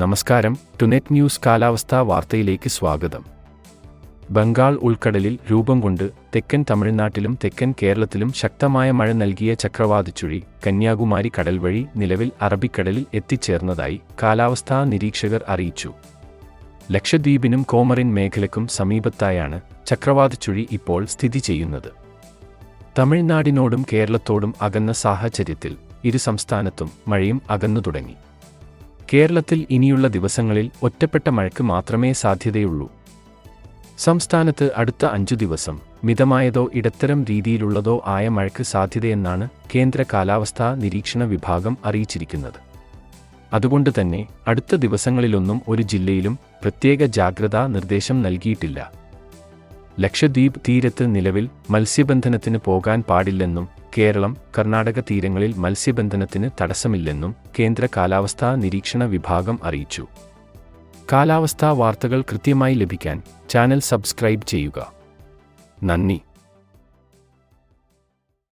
നമസ്കാരം. ടുനെറ്റ് ന്യൂസ് കാലാവസ്ഥാ വാർത്തയിലേക്ക് സ്വാഗതം. ബംഗാൾ ഉൾക്കടലിൽ രൂപം കൊണ്ട് തെക്കൻ തമിഴ്നാട്ടിലും തെക്കൻ കേരളത്തിലും ശക്തമായ മഴ നൽകിയ ചക്രവാതച്ചുഴി കന്യാകുമാരി കടൽ വഴി നിലവിൽ അറബിക്കടലിൽ എത്തിച്ചേർന്നതായി കാലാവസ്ഥാ നിരീക്ഷകർ അറിയിച്ചു. ലക്ഷദ്വീപിനും കോമറിൻ മേഖലയ്ക്കും സമീപത്തായാണ് ചക്രവാതച്ചുഴി ഇപ്പോൾ സ്ഥിതി ചെയ്യുന്നത്. തമിഴ്നാടിനോടും കേരളത്തോടും അകന്ന സാഹചര്യത്തിൽ ഇരു സംസ്ഥാനത്തും മഴയും അകന്നു തുടങ്ങി. കേരളത്തിൽ ഇനിയുള്ള ദിവസങ്ങളിൽ ഒറ്റപ്പെട്ട മഴയ്ക്ക് മാത്രമേ സാധ്യതയുള്ളൂ. സംസ്ഥാനത്ത് അടുത്ത അഞ്ചു ദിവസം മിതമായതോ ഇടത്തരം രീതിയിലുള്ളതോ ആയ മഴയ്ക്ക് സാധ്യതയെന്നാണ് കേന്ദ്ര കാലാവസ്ഥാ നിരീക്ഷണ വിഭാഗം അറിയിച്ചിരിക്കുന്നത്. അതുകൊണ്ട് തന്നെ അടുത്ത ദിവസങ്ങളിലൊന്നും ഒരു ജില്ലയിലും പ്രത്യേക ജാഗ്രതാ നിർദ്ദേശം നൽകിയിട്ടില്ല. ലക്ഷദ്വീപ് തീരത്ത് നിലവിൽ മത്സ്യബന്ധനത്തിന് പോകാൻ പാടില്ലെന്നും കേരളം കർണാടക തീരങ്ങളിൽ മത്സ്യബന്ധനത്തിന് തടസ്സമില്ലെന്നും കേന്ദ്ര കാലാവസ്ഥാ നിരീക്ഷണ വിഭാഗം അറിയിച്ചു. കാലാവസ്ഥാ വാർത്തകൾ കൃത്യമായി ലഭിക്കാൻ ചാനൽ സബ്സ്ക്രൈബ് ചെയ്യുക. നന്ദി.